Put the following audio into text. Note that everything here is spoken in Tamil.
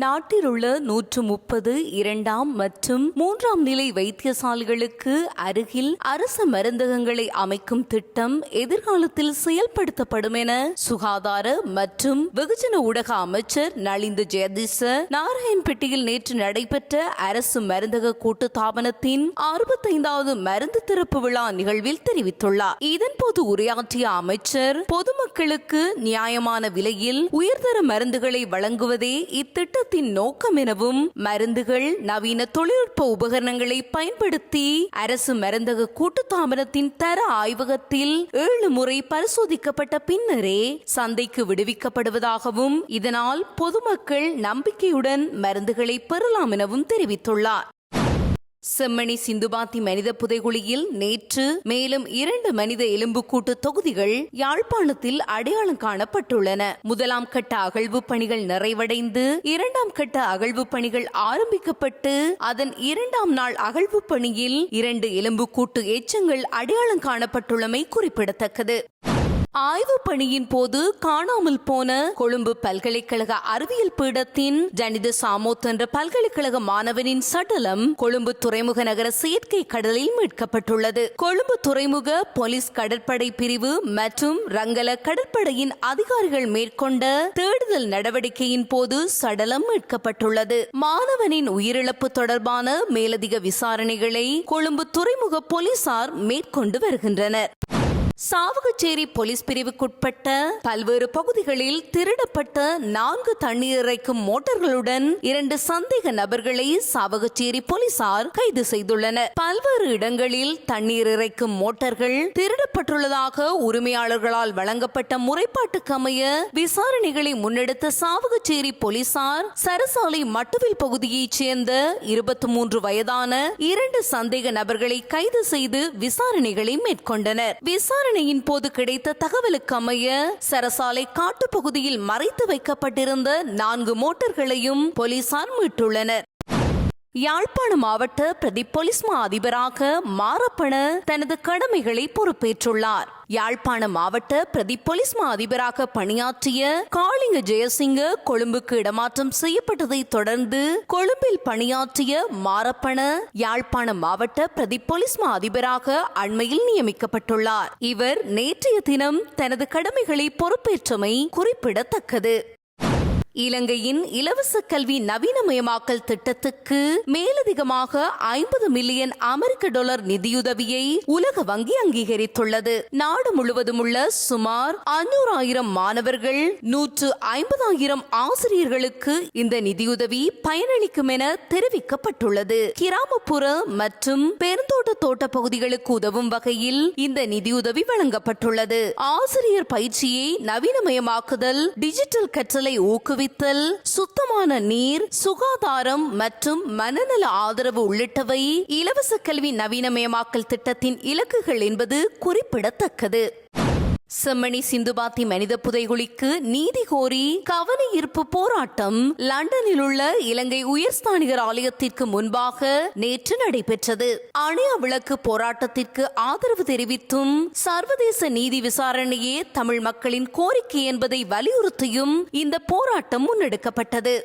நாட்டில் உள்ள நூற்று முப்பது இரண்டாம் மற்றும் மூன்றாம் நிலை வைத்தியசாலைகளுக்கு அருகில் அரசு மருந்தகங்களை அமைக்கும் திட்டம் எதிர்காலத்தில் செயல்படுத்தப்படும் என சுகாதார மற்றும் வெகுஜன ஊடக அமைச்சர் நளிந்து ஜெயதிச நாராயண்பேட்டையில் நேற்று நடைபெற்ற அரசு மருந்தக கூட்டுத்தாபனத்தின் அறுபத்தைந்தாவது மருந்து திறப்பு விழா நிகழ்வில் தெரிவித்துள்ளார். இதன்போது உரையாற்றிய அமைச்சர் பொதுமக்களுக்கு நியாயமான விலையில் உயர்தர மருந்துகளை வழங்குவதே இத்திட்டத்தின் நோக்கம் எனவும் மருந்துகள் நவீன தொழில்நுட்ப உபகரணங்களை பயன்படுத்தி அரசு மருந்தக கூட்டுத்தாபனத்தின் தர ஆய்வகத்தில் ஏழு முறை பரிசோதிக்கப்பட்ட பின்னரே சந்தைக்கு விடுவிக்கப்படுவதாகவும் இதனால் பொதுமக்கள் நம்பிக்கையுடன் மருந்துகளை பெறலாம் எனவும் தெரிவித்துள்ளார். செம்மணி சிந்துபாத்தி மனித புதைகுழியில் நேற்று மேலும் இரண்டு மனித எலும்புக்கூட்டு தொகுதிகள் யாழ்ப்பாணத்தில் அடையாளம் காணப்பட்டுள்ளன. முதலாம் கட்ட அகழ்வு பணிகள் நிறைவடைந்து இரண்டாம் கட்ட அகழ்வு பணிகள் ஆரம்பிக்கப்பட்டு அதன் இரண்டாம் நாள் அகழ்வு பணியில் இரண்டு எலும்புக்கூட்டு எச்சங்கள் அடையாளம் காணப்பட்டுள்ளமை குறிப்பிடத்தக்கது. ஆய்வு பணியின் போது காணாமல் போன கொழும்பு பல்கலைக்கழக அறிவியல் பீடத்தின் ஜனித சாமோத் என்ற பல்கலைக்கழக மாணவனின் சடலம் கொழும்பு துறைமுக நகர செயற்கை கடலில் மீட்கப்பட்டுள்ளது. கொழும்பு துறைமுக போலீஸ் கடற்படை பிரிவு மற்றும் ரங்கல கடற்படையின் அதிகாரிகள் மேற்கொண்ட தேடுதல் நடவடிக்கையின் போது சடலம் மீட்கப்பட்டுள்ளது. மாணவனின் உயிரிழப்பு தொடர்பான மேலதிக விசாரணைகளை கொழும்பு துறைமுக போலீசார் மேற்கொண்டு வருகின்றனர். சாவகச்சேரி போலீஸ் பிரிவுக்குட்பட்ட பல்வேறு பகுதிகளில் திருடப்பட்ட நான்கு தண்ணீர் இறைக்கும் மோட்டார்களுடன் இரண்டு சந்தேக நபர்களை சாவகச்சேரி போலீசார் கைது செய்துள்ளனர். பல்வேறு இடங்களில் தண்ணீர் இறைக்கும் மோட்டார்கள் திருடப்பட்டுள்ளதாக உரிமையாளர்களால் வழங்கப்பட்ட முறைப்பாட்டுக்கு அமைய விசாரணைகளை முன்னெடுத்த சாவகச்சேரி போலீசார் சரசாலை மட்டுவில் பகுதியைச் சேர்ந்த இருபத்தி மூன்று வயதான இரண்டு சந்தேக நபர்களை கைது செய்து விசாரணைகளை மேற்கொண்டனர். விசாரணை விசாரணையின் போது கிடைத்த தகவலுக்கு அமைய சரசாலை காட்டுப்பகுதியில் மறைத்து வைக்கப்பட்டிருந்த நான்கு மோட்டார்களையும் போலீசார் மீட்டுள்ளனர். யாழ்ப்பாண மாவட்ட பிரதி போலீஸ் மா அதிபராக மாரப்பண தனது கடமைகளை பொறுப்பேற்றுள்ளார். யாழ்ப்பாண மாவட்ட பிரதி போலீஸ் மா அதிபராக பணியாற்றிய காளிங்க ஜெயசிங்க கொழும்புக்கு இடமாற்றம் செய்யப்பட்டதை தொடர்ந்து கொழும்பில் பணியாற்றிய மாரப்பண யாழ்ப்பாண மாவட்ட பிரதி போலீஸ் மா அதிபராக அண்மையில் நியமிக்கப்பட்டுள்ளார். இவர் நேற்றைய தினம் தனது கடமைகளை பொறுப்பேற்றமை குறிப்பிடத்தக்கது. இலங்கையின் இலவச கல்வி நவீனமயமாக்கல் திட்டத்துக்கு மேலதிகமாக ஐம்பது மில்லியன் அமெரிக்க டாலர் நிதியுதவியை உலக வங்கி அங்கீகரித்துள்ளது. நாடு முழுவதும் உள்ள சுமார் அஞ்சூறாயிரம் மாணவர்கள் நூற்று ஐம்பதாயிரம் ஆசிரியர்களுக்கு இந்த நிதியுதவி பயனளிக்கும் என தெரிவிக்கப்பட்டுள்ளது. கிராமப்புற மற்றும் பெருந்தோட்ட தோட்ட பகுதிகளுக்கு உதவும் வகையில் இந்த நிதியுதவி வழங்கப்பட்டுள்ளது. ஆசிரியர் பயிற்சியை நவீனமயமாக்குதல் டிஜிட்டல் கற்றலை ஊக்குவி குளித்தல் சுத்தமான நீர் சுகாதாரம் மற்றும் மனநல ஆதரவு உள்ளிட்டவை இலவச கல்வி நவீனமயமாக்கல் திட்டத்தின் இலக்குகள் என்பது குறிப்பிடத்தக்கது. செம்மணி சிந்துபாத்தி மனித புதைகுழிக்கு நீதி கோரி கவன ஈர்ப்பு போராட்டம் லண்டனில் உள்ள இலங்கை உயர்ஸ்தானிகர் ஆலயத்திற்கு முன்பாக நேற்று நடைபெற்றது. அணையா விளக்கு போராட்டத்திற்கு ஆதரவு தெரிவித்தும் சர்வதேச நீதி விசாரணையே தமிழ் மக்களின் கோரிக்கை என்பதை வலியுறுத்தியும் இந்த போராட்டம் முன்னெடுக்கப்பட்டது.